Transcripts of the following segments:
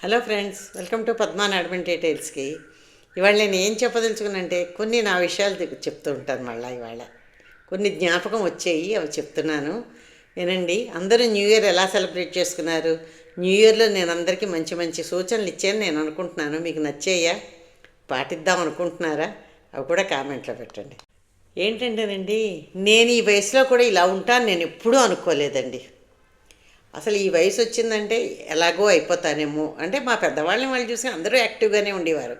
Hello friends welcome to Padma admin డీటెయిల్స్కి. ఇవాళ నేను ఏం చెప్పదలుచుకున్నంటే కొన్ని నా విషయాలు చెప్తూ ఉంటాను మళ్ళీ ఇవాళ. కొన్ని జ్ఞాపకం వచ్చాయి అవి చెప్తున్నాను. వినండి అందరూ న్యూ ఇయర్ ఎలా సెలబ్రేట్ చేసుకున్నారు? న్యూ ఇయర్లో నేను అందరికీ మంచి మంచి సూచనలు ఇచ్చాను నేను అనుకుంటున్నాను. మీకు నచ్చాయా? పాటిద్దాం అనుకుంటున్నారా? అవి కూడా కామెంట్లో పెట్టండి. ఏంటంటేనండి నేను ఈ వయసులో కూడా ఇలా ఉంటాను నేను ఎప్పుడూ అనుకోలేదండి. అసలు ఈ వయసు వచ్చిందంటే ఎలాగో అయిపోతానేమో. అంటే మా పెద్దవాళ్ళని వాళ్ళు చూసి అందరూ యాక్టివ్గానే ఉండేవారు.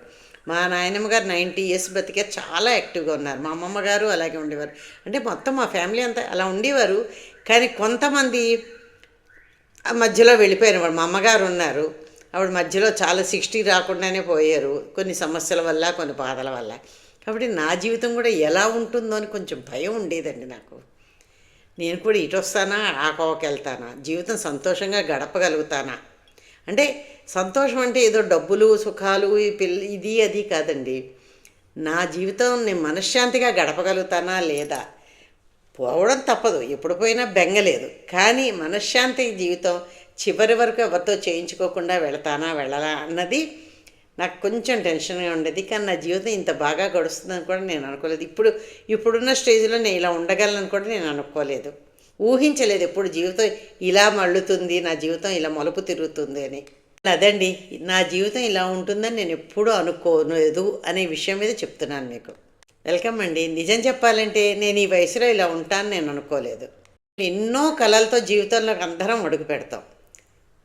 మా నాయనమ్మ గారు నైంటీ ఇయర్స్ బతికే చాలా యాక్టివ్గా ఉన్నారు. మా అమ్మమ్మ గారు అలాగే ఉండేవారు. అంటే మొత్తం మా ఫ్యామిలీ అంతా అలా ఉండేవారు. కానీ కొంతమంది ఆ మధ్యలో వెళ్ళిపోయారు. వాళ్ళు మా అమ్మగారు ఉన్నారు. ఆవిడ మధ్యలో చాలా సిక్స్టీ రాకుండానే పోయారు. కొన్ని సమస్యల వల్ల కొన్ని బాధల వల్ల. కాబట్టి నా జీవితం కూడా ఎలా ఉంటుందో అని కొంచెం భయం ఉండేదండి నాకు. నేను కూడా ఇటు వస్తానా ఆ కోవకెళ్తానా జీవితం సంతోషంగా గడపగలుగుతానా? అంటే సంతోషం అంటే ఏదో డబ్బులు సుఖాలు ఈ పిల్ల ఇది అది కాదండి. నా జీవితం నేను మనశ్శాంతిగా గడపగలుగుతానా లేదా? పోవడం తప్పదు. ఎప్పుడు పోయినా బెంగలేదు కానీ మనశ్శాంతి జీవితం చివరి వరకు ఎవరితో చేయించుకోకుండా వెళతానా వెళ్ళలా అన్నది నాకు కొంచెం టెన్షన్గా ఉండేది. కానీ నా జీవితం ఇంత బాగా గడుస్తుందని కూడా నేను అనుకోలేదు. ఇప్పుడు ఇప్పుడున్న స్టేజ్లో నేను ఇలా ఉండగలను కూడా నేను అనుకోలేదు. ఊహించలేదు ఎప్పుడు జీవితం ఇలా మళ్ళుతుంది నా జీవితం ఇలా మలుపు తిరుగుతుంది అని. అదండి నా జీవితం ఇలా ఉంటుందని నేను ఎప్పుడూ అనుకోలేదు అనే విషయం మీద చెప్తున్నాను మీకు. వెల్కమ్ అండి. నిజం చెప్పాలంటే నేను ఈ వయసులో ఇలా ఉంటాను నేను అనుకోలేదు. ఎన్నో కళలతో జీవితంలో అందరం అడుగు పెడతాం.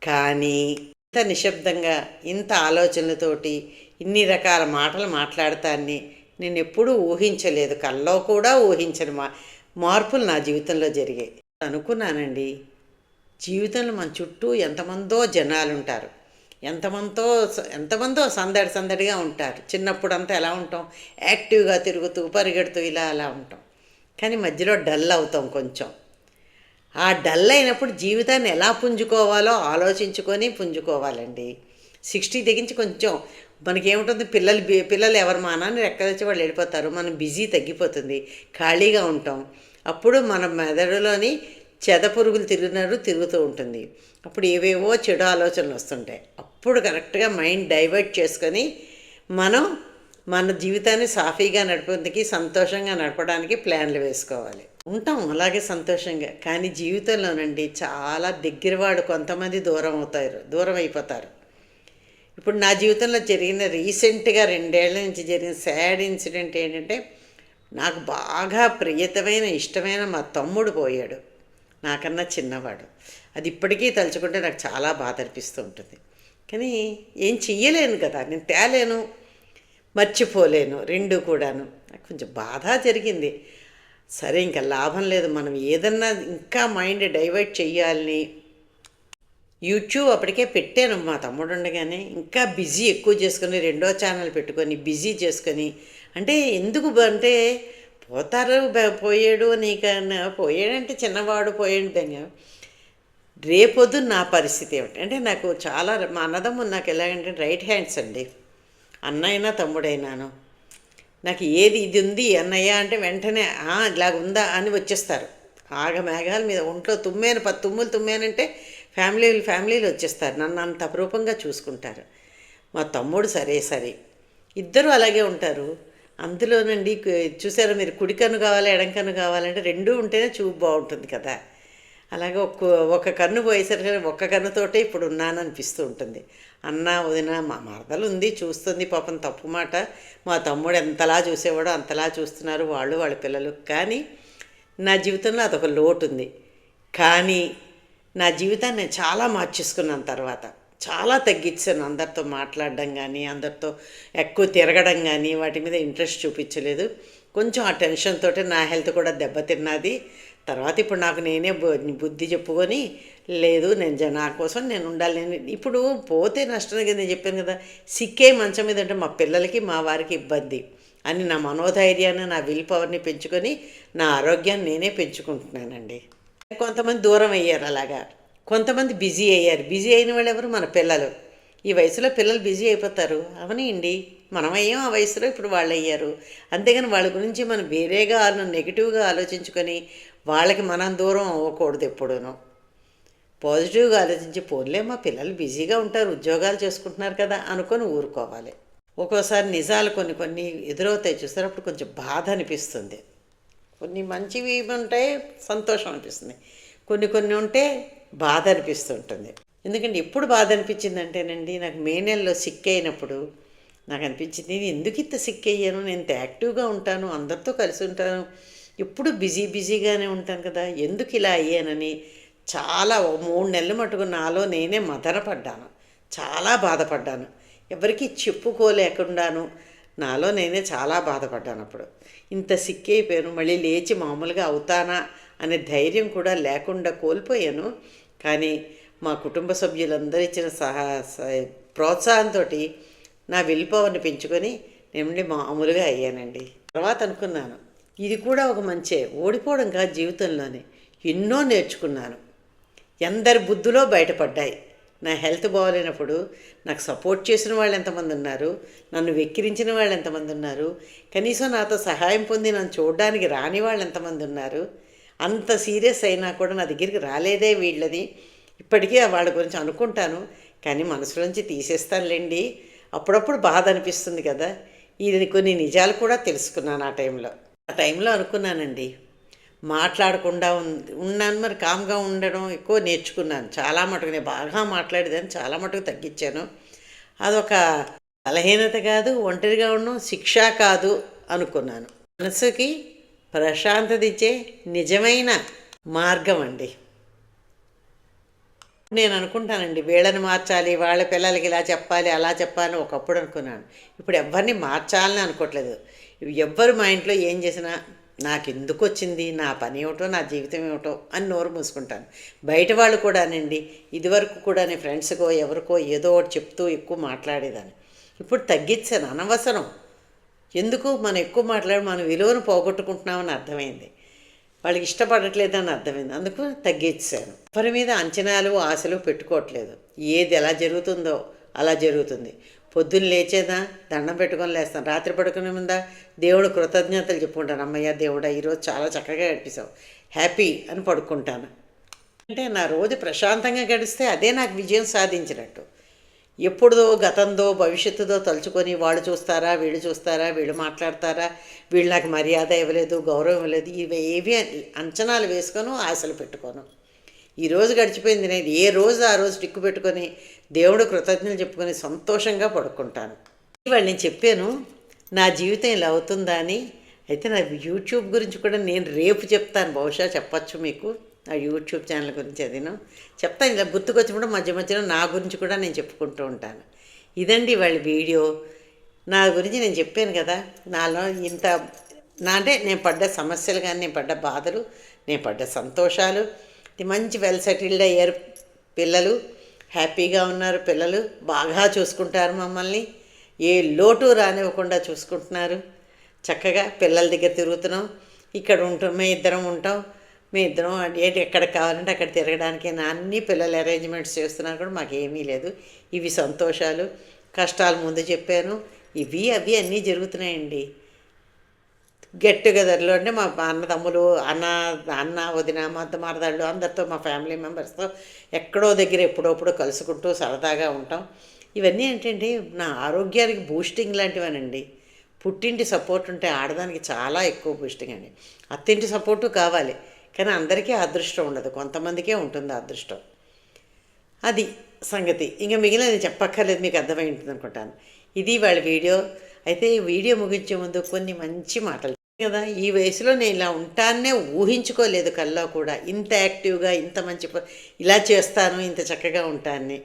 కానీ ఇంత నిశ్శబ్దంగా ఇంత ఆలోచనలతోటి ఇన్ని రకాల మాటలు మాట్లాడతాన్ని నేను ఎప్పుడూ ఊహించలేదు. కల్లో కూడా ఊహించని మా మార్పులు నా జీవితంలో జరిగాయి. అనుకున్నానండి జీవితంలో మన చుట్టూ ఎంతమందో జనాలు ఉంటారు ఎంతమందో ఎంతమందో సందడి సందడిగా ఉంటారు. చిన్నప్పుడు అంతా ఎలా ఉంటాం? యాక్టివ్గా తిరుగుతూ పరిగెడుతూ ఇలా అలా ఉంటాం. కానీ మధ్యలో డల్ అవుతాం కొంచెం. ఆ డల్ అయినప్పుడు జీవితాన్ని ఎలా పుంజుకోవాలో ఆలోచించుకొని పుంజుకోవాలండి. సిక్స్టీ తెగించి కొంచెం మనకేముంటుంది పిల్లలు బి- పిల్లలు ఎవరు మానాన్ని రెక్కదొచ్చి వాళ్ళు వెళ్ళిపోతారు. మనం బిజీ తగ్గిపోతుంది. ఖాళీగా ఉంటాం. అప్పుడు మన మెదడులోని చెద పురుగులు తిరిగినారు తిరుగుతూ ఉంటుంది. అప్పుడు ఏవేవో చెడు ఆలోచనలు వస్తుంటాయి. అప్పుడు కరెక్ట్గా మైండ్ డైవర్ట్ చేసుకొని మనం మన జీవితాన్ని సాఫీగా నడిపేందుకు సంతోషంగా నడపడానికి ప్లాన్లు వేసుకోవాలి. ఉంటాం అలాగే సంతోషంగా కానీ జీవితంలోనండి చాలా దగ్గరవాడు కొంతమంది దూరం అవుతారు దూరం అయిపోతారు. ఇప్పుడు నా జీవితంలో జరిగిన రీసెంట్గా రెండేళ్ళ నుంచి జరిగిన సాడ్ ఇన్సిడెంట్ ఏంటంటే నాకు బాగా ప్రియతమైన ఇష్టమైన మా తమ్ముడు పోయాడు నాకన్నా చిన్నవాడు. అది ఇప్పటికీ తలుచుకుంటే నాకు చాలా బాధ అనిపిస్తూ ఉంటుంది. కానీ ఏం చెయ్యలేను కదా నేను తేలేను. మర్చిపోలేను రెండు కూడాను. నాకు కొంచెం బాధ జరిగింది. సరే ఇంకా లాభం లేదు. మనం ఏదన్నా ఇంకా మైండ్ డైవర్ట్ చెయ్యాలని యూట్యూబ్ అప్పటికే పెట్టాను. మా తమ్ముడు ఉండగానే ఇంకా బిజీ ఎక్కువ చేసుకొని రెండో ఛానల్ పెట్టుకొని బిజీ చేసుకొని. అంటే ఎందుకు అంటే పోతారు పోయాడు నీకన్నా. పోయాడంటే చిన్నవాడు పోయాడు బెంగ రేపొద్దు నా పరిస్థితి ఏమిటి? అంటే నాకు చాలా మా అన్నదమ్ము నాకు ఎలాగంటే రైట్ హ్యాండ్స్ అండి. అన్నయ్యనా తమ్ముడైనాను. నాకు ఏది ఇది ఉంది అన్నయ్య అంటే వెంటనే ఇలాగుందా ఇలాగ ఉందా? అని వచ్చేస్తారు. ఆగమేఘాల మీద ఒంట్లో తుమ్మాను పది తుమ్ములు తుమ్మానంటే ఫ్యామిలీలు ఫ్యామిలీలు వచ్చేస్తారు. నన్ను అంత అపరూపంగా చూసుకుంటారు. మా తమ్ముడు సరే సరే. ఇద్దరు అలాగే ఉంటారు. అందులోనండి చూసారా మీరు కుడి కన్ను కావాలి ఎడం కన్ను కావాలంటే రెండూ ఉంటేనే చూపు బాగుంటుంది కదా. అలాగే ఒక్క ఒక కన్ను పోయేసరికి ఒక్క కన్నుతోటే ఇప్పుడు ఉన్నాను అనిపిస్తూ ఉంటుంది. అన్న వదిన మా మరదలు ఉంది చూస్తుంది పాపం తప్పు మాట. మా తమ్ముడు ఎంతలా చూసేవాడో అంతలా చూస్తున్నారు వాళ్ళు వాళ్ళ పిల్లలు. కానీ నా జీవితంలో అదొక లోటు ఉంది కానీ నా జీవితాన్ని నేను చాలా మార్చేసుకున్నాను తర్వాత. చాలా తగ్గించాను అందరితో మాట్లాడడం కానీ అందరితో ఎక్కువ తిరగడం కానీ వాటి మీద ఇంట్రెస్ట్ చూపించలేదు. కొంచెం ఆ టెన్షన్ తోటి నా హెల్త్ కూడా దెబ్బతిన్నది. తర్వాత ఇప్పుడు నాకు నేనే బు- బుద్ధి చెప్పుకొని లేదు నేను నా కోసం నేను ఉండాలి. నేను ఇప్పుడు పోతే నష్టం కదా నేను చెప్పాను కదా సిక్కే మంచం మీద అంటే మా పిల్లలకి మా వారికి ఇబ్బంది అని నా మనోధైర్యాన్ని నా విల్ పవర్ని పెంచుకొని నా ఆరోగ్యాన్ని నేనే పెంచుకుంటున్నానండి. కొంతమంది దూరం అయ్యారు అలాగా. కొంతమంది బిజీ అయ్యారు. బిజీ అయిన వాళ్ళు ఎవరు? మన పిల్లలు. ఈ వయసులో పిల్లలు బిజీ అయిపోతారు. అవనండి. మనం అయ్యాం ఆ వయసులో ఇప్పుడు వాళ్ళు అయ్యారు అంతేగాని వాళ్ళ గురించి మనం వేరేగా నెగిటివ్గా ఆలోచించుకొని వాళ్ళకి మనం దూరం అవ్వకూడదు ఎప్పుడూను. పాజిటివ్గా ఆలోచించి పోన్లే మా పిల్లలు బిజీగా ఉంటారు ఉద్యోగాలు చేసుకుంటున్నారు కదా అనుకొని ఊరుకోవాలి. ఒక్కోసారి నిజాలు కొన్ని కొన్ని ఎదురవుతాయి చూస్తారు అప్పుడు కొంచెం బాధ అనిపిస్తుంది. కొన్ని మంచివి ఉంటాయి సంతోషం అనిపిస్తుంది. కొన్ని కొన్ని ఉంటే బాధ అనిపిస్తుంటుంది. ఎందుకంటే ఎప్పుడు బాధ అనిపించిందంటేనండి నాకు మే నెలలో సిక్ అయినప్పుడు నాకు అనిపించింది నేను ఎందుకు ఇంత సిక్ అయ్యాను? నేను ఇంత యాక్టివ్గా ఉంటాను అందరితో కలిసి ఉంటాను ఎప్పుడు బిజీ బిజీగానే ఉంటాను కదా ఎందుకు ఇలా అయ్యానని చాలా మూడు నెలలు మటుకు నాలో నేనే మదనపడ్డాను చాలా బాధపడ్డాను. ఎవరికి చెప్పుకోలేకుండాను నాలో నేనే చాలా బాధపడ్డాను అప్పుడు. ఇంత సిక్కైపోయాను అయిపోయాను మళ్ళీ లేచి మామూలుగా అవుతానా అనే ధైర్యం కూడా లేకుండా కోల్పోయాను. కానీ మా కుటుంబ సభ్యులందరూ ఇచ్చిన సహా స- ప్రోత్సాహంతో నా విల్ పవర్ని పెంచుకొని నేను మామూలుగా అయ్యానండి. తర్వాత అనుకున్నాను. ఇది కూడా ఒక మంచే. ఓడిపోవడం కాదు జీవితంలోనే. ఎన్నో నేర్చుకున్నాను. ఎందరి బుద్ధిలో బయటపడ్డాయి. నా హెల్త్ బాగోలేనప్పుడు నాకు సపోర్ట్ చేసిన వాళ్ళు ఎంతమంది ఉన్నారు? నన్ను వెక్కిరించిన వాళ్ళు ఎంతమంది ఉన్నారు? కనీసం నాతో సహాయం పొంది నన్ను చూడడానికి రాని వాళ్ళు ఎంతమంది ఉన్నారు? అంత సీరియస్ అయినా కూడా నా దగ్గరికి రాలేదే వీళ్ళది ఇప్పటికీ వాళ్ళ గురించి అనుకుంటాను. కానీ మనసులోంచి తీసేస్తానులేండి. అప్పుడప్పుడు బాధ అనిపిస్తుంది కదా. ఇది కొన్ని నిజాలు కూడా తెలుసుకున్నాను ఆ టైంలో. ఆ టైంలో అనుకున్నానండి. మాట్లాడకుండా ఉన్నాను మరి కామ్గా ఉండడం ఎక్కువ నేర్చుకున్నాను. చాలా మటుకు నేను బాగా మాట్లాడేదాన్ని చాలా మటుకు తగ్గించాను. అదొక బలహీనత కాదు ఒంటరిగా ఉండడం శిక్ష కాదు అనుకున్నాను. మనసుకి ప్రశాంతత ఇచ్చే నిజమైన మార్గం అండి. నేను అనుకుంటానండి వీళ్ళని మార్చాలి వాళ్ళ పిల్లలకి ఇలా చెప్పాలి అలా చెప్పాలని ఒకప్పుడు అనుకున్నాను. ఇప్పుడు ఎవరిని మార్చాలని అనుకోవట్లేదు ఎవ్వరు మా ఇంట్లో ఏం చేసినా నాకు ఎందుకు వచ్చింది నా పని ఏమిటో నా జీవితం ఏమిటో అని నోరు మూసుకుంటాను. బయట వాళ్ళు కూడానండి ఇదివరకు కూడా నేను ఫ్రెండ్స్కో ఎవరికో ఏదో ఒకటి చెప్తూ ఎక్కువ మాట్లాడేదాన్ని. ఇప్పుడు తగ్గించాను అనవసరం. ఎందుకు? మనం ఎక్కువ మాట్లాడి మన విలువను పోగొట్టుకుంటున్నామని అర్థమైంది. వాళ్ళకి ఇష్టపడట్లేదని అర్థమైంది. అందుకు తగ్గించాను ఎవరి మీద అంచనాలు ఆశలు పెట్టుకోవట్లేదు. ఏది ఎలా జరుగుతుందో అలా జరుగుతుంది. పొద్దున్న లేచేదా? దండం పెట్టుకొని లేస్తాను రాత్రి పడుకునే ముందా? దేవుడు కృతజ్ఞతలు చెప్పుకుంటాను అమ్మయ్య దేవుడా ఈరోజు చాలా చక్కగా గడిపిస్తావు హ్యాపీ అని పడుకుంటాను. అంటే నా రోజు ప్రశాంతంగా గడిస్తే అదే నాకు విజయం సాధించినట్టు. ఎప్పుడుదో గతందో భవిష్యత్తుదో తలుచుకొని వాళ్ళు చూస్తారా వీళ్ళు చూస్తారా వీళ్ళు మాట్లాడతారా వీళ్ళు నాకు మర్యాద ఇవ్వలేదు గౌరవం ఇవ్వలేదు ఇవి ఏవి అంచనాలు వేసుకొని ఆశలు పెట్టుకోను. ఈ రోజు గడిచిపోయింది నేను. ఏ రోజు ఆ రోజు టిక్కు పెట్టుకొని దేవుడు కృతజ్ఞతలు చెప్పుకొని సంతోషంగా పడుకుంటాను. ఇవాళ నేను చెప్పాను నా జీవితం ఇలా అవుతుందా అని. అయితే నా యూట్యూబ్ గురించి కూడా నేను రేపు చెప్తాను బహుశా చెప్పచ్చు మీకు. నా యూట్యూబ్ ఛానల్ గురించి అదిను. చెప్తాను ఇలా గుర్తుకొచ్చినప్పుడు మధ్య మధ్యలో నా గురించి కూడా నేను చెప్పుకుంటూ ఉంటాను. ఇదండి వాళ్ళ వీడియో. నా గురించి నేను చెప్పాను కదా నాలో ఇంత నా అంటే నేను పడ్డ సమస్యలు కానీ నేను పడ్డ బాధలు నేను పడ్డ సంతోషాలు ఇది మంచి వెల్ సెటిల్డ్ అయ్యారు పిల్లలు. హ్యాపీగా ఉన్నారు పిల్లలు బాగా చూసుకుంటారు మమ్మల్ని. ఏ లోటు రానివ్వకుండా చూసుకుంటున్నారు. చక్కగా పిల్లల దగ్గర తిరుగుతున్నాం. ఇక్కడ ఉంటాం మేము ఇద్దరం ఉంటాం. మేము ఇద్దరం ఏంటి ఎక్కడ కావాలంటే అక్కడ తిరగడానికి నా అన్ని పిల్లలు అరేంజ్మెంట్స్ చేస్తున్నారు కూడా మాకేమీ లేదు. ఇవి సంతోషాలు. కష్టాలు ముందు చెప్పాను. ఇవి అవి అన్నీ జరుగుతున్నాయండి. గెట్ టుగెదర్లో అంటే మా అన్నదమ్ములు అన్న అన్న వదిన మా మరదళ్ళు అందరితో మా ఫ్యామిలీ మెంబర్స్తో ఎక్కడో దగ్గర ఎప్పుడప్పుడు కలుసుకుంటూ సరదాగా ఉంటాం. ఇవన్నీ ఏంటంటే నా ఆరోగ్యానికి బూస్టింగ్ లాంటివనండి. పుట్టింటి సపోర్ట్ ఉంటే ఆడదానికి చాలా ఎక్కువ బూస్టింగ్ అండి. అత్తింటి సపోర్టు కావాలి కానీ అందరికీ అదృష్టం ఉండదు. కొంతమందికే ఉంటుంది అదృష్టం. అది సంగతి. ఇంకా మిగిలిన నేను చెప్పక్కర్లేదు మీకు అర్థమై ఉంటుంది అనుకుంటాను ఇది వాళ్ళ వీడియో. అయితే వీడియో ముగించే ముందు కొన్ని మంచి మాటలు కదా? ఈ వయసులో నేను ఇలా ఉంటానే ఊహించుకోలేదు కల్లో కూడా. ఇంత యాక్టివ్గా ఇంత మంచి ఇలా చేస్తాను ఇంత చక్కగా ఉంటానని.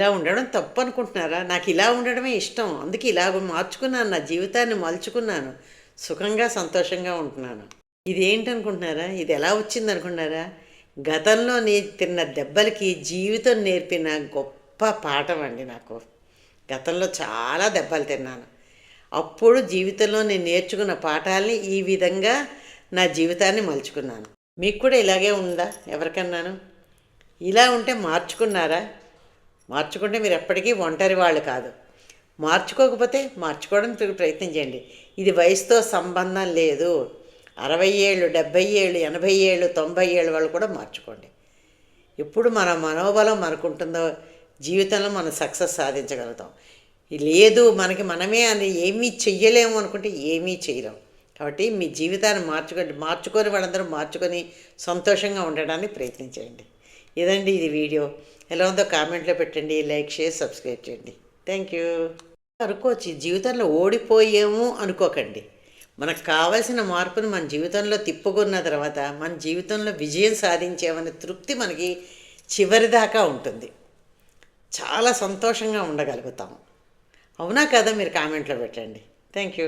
ఇలా ఉండడం తప్పు అనుకుంటున్నారా నాకు ఇలా ఉండడమే ఇష్టం. అందుకే ఇలా మార్చుకున్నాను నా జీవితాన్ని మలుచుకున్నాను. సుఖంగా సంతోషంగా ఉంటున్నాను. ఇది ఏంటనుకుంటున్నారా ఇది ఎలా వచ్చింది అనుకుంటున్నారా గతంలో నీ తిన్న దెబ్బలకి జీవితం నేర్పిన గొప్ప పాఠం అండి నాకు. గతంలో చాలా దెబ్బలు తిన్నాను. అప్పుడు జీవితంలో నేను నేర్చుకున్న పాఠాలని ఈ విధంగా నా జీవితాన్ని మలుచుకున్నాను. మీకు కూడా ఇలాగే ఉందా? ఎవరికన్నాను? ఇలా ఉంటే మార్చుకున్నారా? మార్చుకుంటే మీరు ఎప్పటికీ ఒంటరి వాళ్ళు కాదు. మార్చుకోకపోతే మార్చుకోవడానికి ప్రయత్నం చేయండి. ఇది వయసుతో సంబంధం లేదు. అరవై ఏళ్ళు డెబ్భై ఏళ్ళు ఎనభై ఏళ్ళు తొంభై ఏళ్ళు వాళ్ళు కూడా మార్చుకోండి. ఎప్పుడు మన మనోబలం మనకుంటుందో జీవితంలో మనం సక్సెస్ సాధించగలుగుతాం. లేదు మనకి మనమే అని ఏమీ చెయ్యలేము అనుకుంటే ఏమీ చేయలేం కాబట్టి మీ జీవితాన్ని మార్చుకోండి మార్చుకొని వాళ్ళందరూ మార్చుకొని సంతోషంగా ఉండడానికి ప్రయత్నించండి ఇదండి ఇది వీడియో. ఎలా ఉందో కామెంట్లో పెట్టండి లైక్ షేర్ సబ్స్క్రైబ్ చేయండి. Thank you. అనుకోవచ్చు జీవితంలో ఓడిపోయాము అనుకోకండి. మనకు కావలసిన మార్పును మన జీవితంలో తిప్పుకున్న తర్వాత మన జీవితంలో విజయం సాధించామనే తృప్తి మనకి చివరి దాకా ఉంటుంది. చాలా సంతోషంగా ఉండగలుగుతాం అవునా కదా మీరు కామెంట్లో పెట్టండి. Thank you.